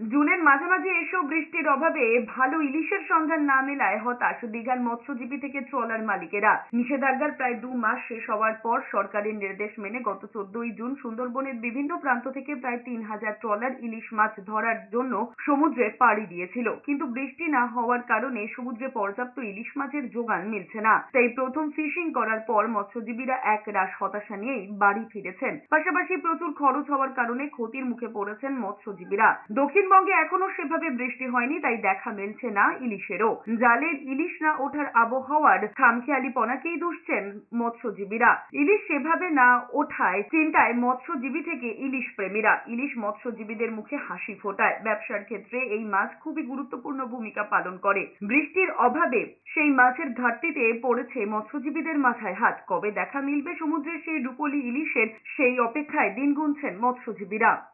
জুনের মাঝামাঝি এসেও বৃষ্টির অভাবে ভালো ইলিশের সন্ধান না মেলায় হতাশ। দীঘার মৎস্যজীবী থেকে ট্রলার মালিকেরা। নিষেধাজ্ঞার প্রায় দু মাস শেষ হওয়ার পর সরকারের নির্দেশ মেনে গত চোদ্দই জুন সুন্দরবনের বিভিন্ন প্রান্ত থেকে প্রায় তিন হাজার ট্রলার ইলিশ মাছ ধরার জন্য সমুদ্রে পাড়ি দিয়েছিল। কিন্তু বৃষ্টি না হওয়ার কারণে সমুদ্রে পর্যাপ্ত ইলিশ মাছের যোগান মিলছে না। তাই প্রথম ফিশিং করার পর মৎস্যজীবীরা এক রাশ হতাশা নিয়েই বাড়ি ফিরেছেন। পাশাপাশি প্রচুর খরচ হওয়ার কারণে ক্ষতির মুখে পড়েছেন মৎস্যজীবীরা। দক্ষিণবঙ্গে এখনও সেভাবে বৃষ্টি হয়নি, তাই দেখা মিলছে না ইলিশেরও। জালের ইলিশ না ওঠার আবহাওয়ার খামখেয়ালিপনাকেই দুষছেন মৎস্যজীবীরা। ইলিশ সেভাবে না ওঠায় চিন্তায় মৎস্যজীবী থেকে ইলিশ প্রেমীরা। ইলিশ মৎস্যজীবীদের মুখে হাসি ফোটায়। ব্যবসার ক্ষেত্রে এই মাছ খুবই গুরুত্বপূর্ণ ভূমিকা পালন করে। বৃষ্টির অভাবে সেই মাছের ঘাটতিতে পড়েছে মৎস্যজীবীদের মাথায় হাত। কবে দেখা মিলবে সমুদ্রের সেই রূপলি ইলিশের সেই অপেক্ষায় দিন গুনছেন মৎস্যজীবীরা।